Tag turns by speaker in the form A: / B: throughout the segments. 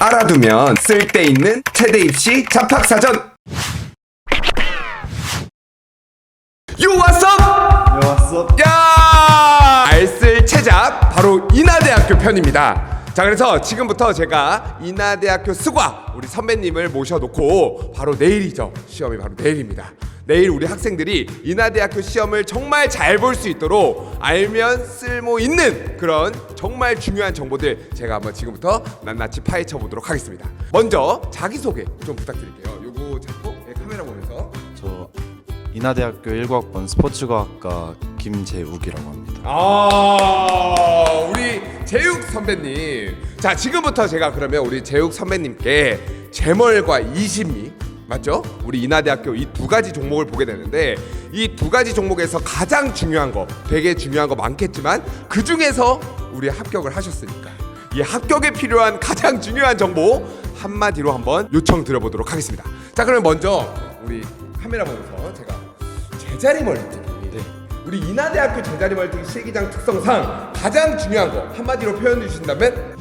A: 알아두면 쓸데있는 체대 입시 잡학사전 요 왓썹
B: 왔어.
A: 야! 알쓸 채잡 바로 인하대학교 편입니다. 자 그래서 지금부터 제가 인하대학교 수과 우리 선배님을 모셔놓고 바로 내일이죠. 시험이 바로 내일입니다. 내일 우리 학생들이 인하대학교 시험을 정말 잘 볼 수 있도록 알면 쓸모 있는 그런 정말 중요한 정보들 제가 한번 지금부터 낱낱이 파헤쳐 보도록 하겠습니다. 먼저 자기소개 좀 부탁드릴게요. 요거 잡고 네, 카메라 보면서
B: 저 인하대학교 19학번 스포츠과학과 김재욱이라고 합니다.
A: 아 우리 재욱 선배님 자 지금부터 제가 그러면 우리 재욱 선배님께 재멀과 이심리 맞죠? 우리 인하대학교 이 두 가지 종목을 보게 되는데 이 두 가지 종목에서 가장 중요한 거 되게 중요한 거 많겠지만 그 중에서 우리 합격을 하셨으니까 이 합격에 필요한 가장 중요한 정보 한마디로 한번 요청 드려보도록 하겠습니다. 자 그러면 먼저 우리 카메라 보면서 제가 제자리 멀리뛰기 우리 인하대학교 제자리 멀티기 실기장 특성상 가장 중요한 거 한마디로 표현해 주신다면?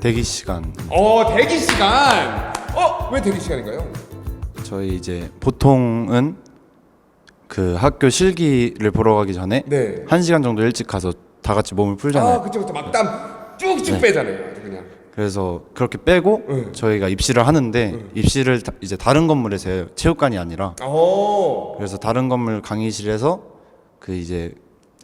B: 대기 시간.
A: 어 대기 시간. 어 왜 대기 시간인가요?
B: 저희 이제 보통은 그 학교 실기를 보러 가기 전에
A: 네.
B: 한 시간 정도 일찍 가서 다 같이 몸을 풀잖아요.
A: 아 그쵸 그쵸 막땀 쭉쭉 빼잖아요 아주 그냥
B: 그래서 그렇게 빼고
A: 응.
B: 저희가 입시를 하는데 입시를 다- 이제 다른 건물에서 해요. 체육관이 아니라
A: 어
B: 그래서 다른 건물 강의실에서 그 이제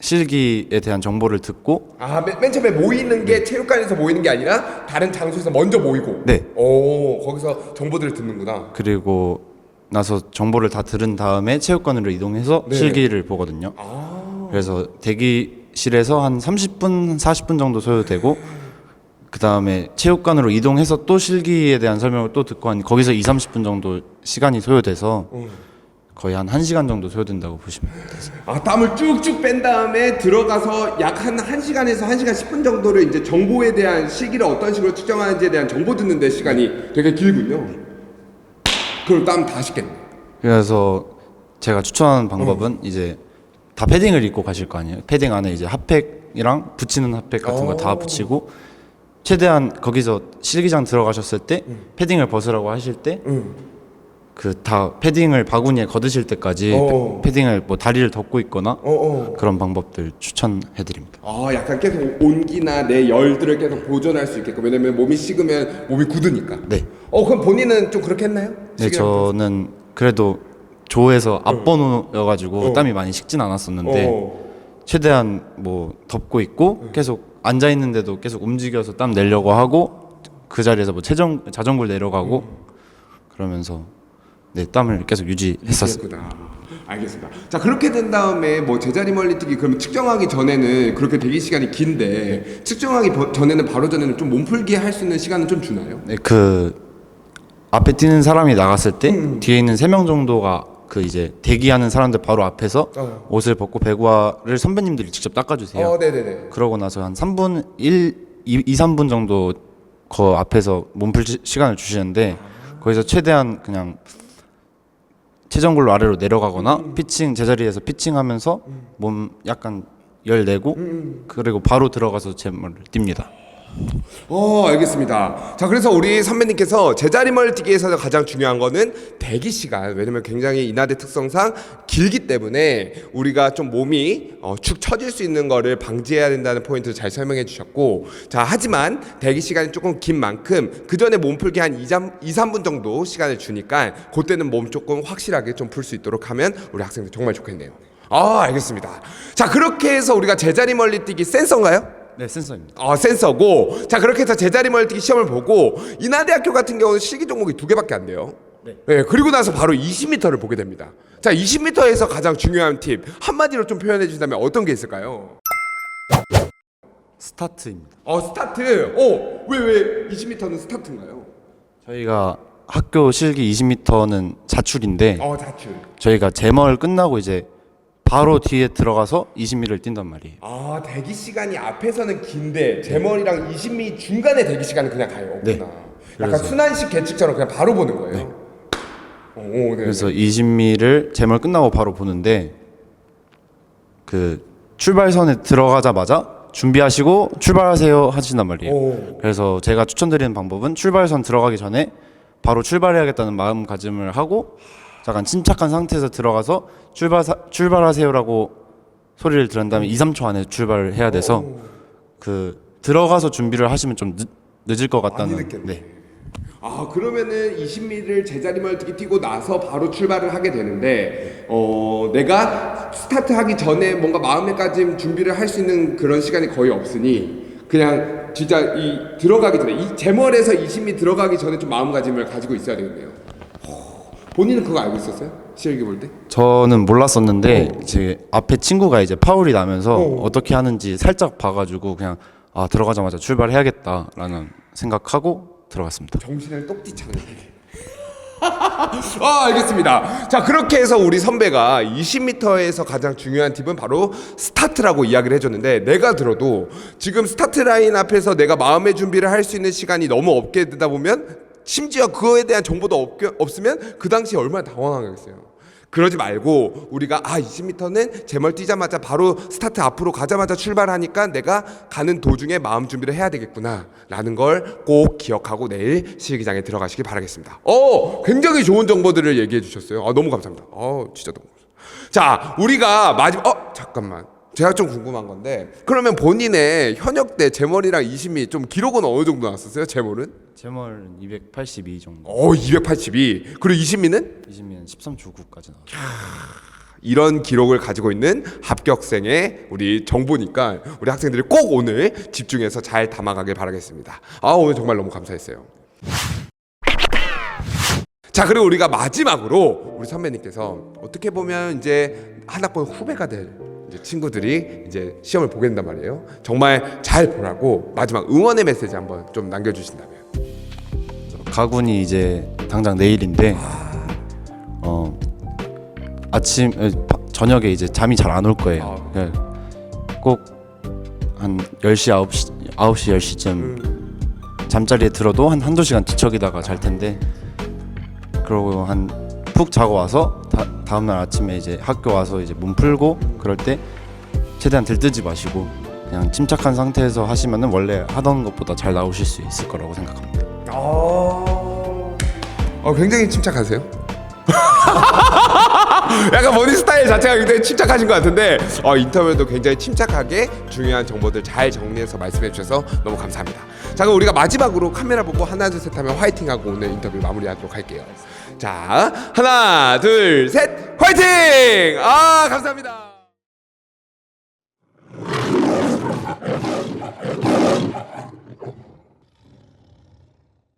B: 실기에 대한 정보를 듣고
A: 아, 맨, 맨 처음에 모이는 게 체육관에서 모이는 게 아니라 다른 장소에서 먼저 모이고
B: 네.
A: 오 거기서 정보들을 듣는구나
B: 그리고 나서 정보를 다 들은 다음에 체육관으로 이동해서
A: 네.
B: 실기를 보거든요.
A: 아
B: 그래서 대기실에서 한 30분, 40분 정도 소요되고 그 다음에 체육관으로 이동해서 또 실기에 대한 설명을 또 듣고 한 거기서 2, 30분 정도 시간이 소요돼서 거의 한 1시간 정도 소요된다고 보시면 돼요.
A: 아 땀을 쭉쭉 뺀 다음에 들어가서 약 한 1시간에서 1시간 10분 정도를 이제 정보에 대한 시기를 어떤 식으로 측정하는지에 대한 정보 듣는 데 시간이 되게 길군요. 그럼 땀 다 식겠네.
B: 그래서 제가 추천하는 방법은 이제 다 패딩을 입고 가실 거 아니에요. 패딩 안에 이제 핫팩이랑 붙이는 핫팩 같은 거다
A: 오.
B: 붙이고 최대한 거기서 실기장 들어가셨을 때 패딩을 벗으라고 하실 때
A: 응.
B: 그 다 패딩을 바구니에 걷으실 때까지
A: 어.
B: 패, 패딩을 뭐 다리를 덮고 있거나
A: 어 어.
B: 그런 방법들 추천해 드립니다.
A: 아 약간 계속 온기나 내 열들을 계속 보존할 수 있게끔 왜냐면 몸이 식으면 몸이 굳으니까.
B: 네.
A: 어 그럼 본인은 좀 그렇게 했나요?
B: 네, 저는 그래도 조에서 앞번호여 가지고
A: 어.
B: 땀이 많이 식진 않았었는데
A: 어.
B: 최대한 뭐 덮고 있고 계속 앉아 있는데도 계고 움직여서 땀 내려고 하고 그 자리에서 뭐 체정 자전거 내려가고 그러면서 네 땀을 계속 유지했었어요.
A: 그랬구나. 알겠습니다. 자 그렇게 된 다음에 뭐 제자리 멀리뛰기 그러면 측정하기 전에는 그렇게 대기 시간이 긴데 측정하기 버- 전에는 바로 전에는 좀 몸풀기 할 수 있는 시간은 좀 주나요?
B: 네, 그 앞에 뛰는 사람이 나갔을 때 뒤에 있는 세 명 정도가 그 이제 대기하는 사람들 바로 앞에서
A: 어.
B: 옷을 벗고 배구화를 선배님들이 직접 닦아주세요.
A: 어, 네네네.
B: 그러고 나서 한 3분 1 2, 2 3분 정도 그 앞에서 몸풀 시- 시간을 주시는데 거기서 최대한 그냥 체전골로 아래로 내려가거나 피칭 제자리에서 피칭하면서 몸 약간 열 내고 그리고 바로 들어가서 제물을 띱니다.
A: 어, 알겠습니다. 자, 그래서 우리 선배님께서 제자리 멀티기에서 가장 중요한 거는 대기 시간. 왜냐면 굉장히 인하대 특성상 길기 때문에 우리가 좀 몸이 어, 축 처질 수 있는 거를 방지해야 된다는 포인트를 잘 설명해 주셨고, 자, 하지만 대기 시간이 조금 긴 만큼 그 전에 몸 풀기 한 2, 3, 2, 3분 정도 시간을 주니까 그때는 몸 조금 확실하게 좀 풀 수 있도록 하면 우리 학생들 정말 좋겠네요. 아, 알겠습니다. 자, 그렇게 해서 우리가 제자리 멀리 뛰기 센서인가요?
B: 네, 센서입니다.
A: 어, 센서고 자 그렇게 해서 제자리 멀티기 시험을 보고 인하대학교 같은 경우는 실기 종목이 두 개밖에 안 돼요. 네. 그리고 나서 바로 20m를 보게 됩니다. 자 20m에서 가장 중요한 팁 한마디로 좀 표현해 주신다면 어떤 게 있을까요?
B: 스타트입니다.
A: 어 스타트. 어 왜 왜 20m는 스타트인가요?
B: 저희가 학교 실기 20m는 자출인데
A: 어 자출.
B: 저희가 제멀 끝나고 이제 바로 뒤에 들어가서 20m를 뛴단 말이에요.
A: 아 대기 시간이 앞에서는 긴데 제 머리랑 20미 중간에 대기 시간은 그냥 가요.
B: 네.
A: 없구나. 약간
B: 그래서-
A: 순환식 계측처럼 그냥 바로 보는 거예요. 오, 네.
B: 그래서 20m를 제멀 끝나고 바로 보는데 그 출발선에 들어가자마자 준비하시고 출발하세요 하신단 말이에요.
A: 오.
B: 그래서 제가 추천드리는 방법은 출발선 들어가기 전에 바로 출발해야겠다는 마음가짐을 하고 잠깐 침착한 상태에서 들어가서 출발 출발하세요라고 소리를 들은 다음에 2, 3초 안에 출발을 해야 돼서 그 들어가서 준비를 하시면 좀 늦, 늦을 것 같다는
A: 늦겠네.
B: 네.
A: 아 그러면은 20미를 제자리 멀티기 뛰고 나서 바로 출발을 하게 되는데 어 내가 스타트하기 전에 뭔가 마음에까지 준비를 할 수 있는 그런 시간이 거의 없으니 그냥 진짜 이 들어가기 전에 이 제멀에서 20미 들어가기 전에 좀 마음가짐을 가지고 있어야 되겠네요. 어, 본인은 그거 알고 있었어요? 시험기 볼 때?
B: 저는 몰랐었는데 제 앞에 친구가 이제 파울이 나면서
A: 어.
B: 어. 떻게 하는지 살짝 봐가지고 그냥 아 들어가자마자 출발해야겠다라는 생각하고 들어갔습니다.
A: 정신을 똑띠 차네. 아 알겠습니다. 자 그렇게 해서 우리 선배가 20m에서 가장 중요한 팁은 바로 스타트라고 이야기를 해줬는데 내가 들어도 지금 스타트 라인 앞에서 내가 마음의 준비를 할 수 있는 시간이 너무 없게 되다 보면 심지어 그거에 대한 정보도 없게, 없으면 그 당시에 얼마나 당황하겠어요. 그러지 말고 우리가 아 20m는 제멀 뛰자마자 바로 스타트 앞으로 가자마자 출발하니까 내가 가는 도중에 마음 준비를 해야 되겠구나 라는 걸 꼭 기억하고 내일 시기장에 들어가시길 바라겠습니다. 어 굉장히 좋은 정보들을 얘기해 주셨어요. 아 너무 감사합니다. 어 진짜 너무. 자 우리가 마지막 어 잠깐만 제가 좀 궁금한 건데 그러면 본인의 현역 때 제멀이랑 20미 좀 기록은 어느 정도 나왔었어요? 제멀은?
B: 제멀 282 정도.
A: 어 282. 그리고 20미는?
B: 20면 13초 9까지 나왔어요.
A: 이런 기록을 가지고 있는 합격생의 우리 정보니까 우리 학생들이 꼭 오늘 집중해서 잘 담아가길 바라겠습니다. 아 오늘 정말 너무 감사했어요. 자 그리고 우리가 마지막으로 우리 선배님께서 어떻게 보면 이제 한 학번 후배가 될 이제 친구들이 이제 시험을 보게 된단 말이에요. 정말 잘 보라고 마지막 응원의 메시지 한번 좀 남겨주신다면.
B: 가군이 이제 당장 내일인데 어 아침 에, 바- 저녁에 이제 잠이 잘 안 올 거예요. 꼭한 10시 9시 9시 10시쯤 잠자리에 들어도 한 한두 시간 뒤척이다가 잘 텐데 그러고 한 푹 자고 와서 다, 다음 날 아침에 이제 학교 와서 이제 몸 풀고 그럴 때 최대한 들뜨지 마시고 그냥 침착한 상태에서 하시면은 원래 하던 것보다 잘 나오실 수 있을 거라고 생각합니다.
A: 어, 굉장히 침착하세요. 약간 본인 스타일 자체가 굉장히 침착하신 것 같은데 어, 인터뷰도 굉장히 침착하게 중요한 정보들 잘 정리해서 말씀해 주셔서 너무 감사합니다. 자 그럼 우리가 마지막으로 카메라 보고 하나 둘 셋 하면 화이팅하고 오늘 인터뷰 마무리하도록 할게요. 자 하나 둘 셋 화이팅! 아 감사합니다.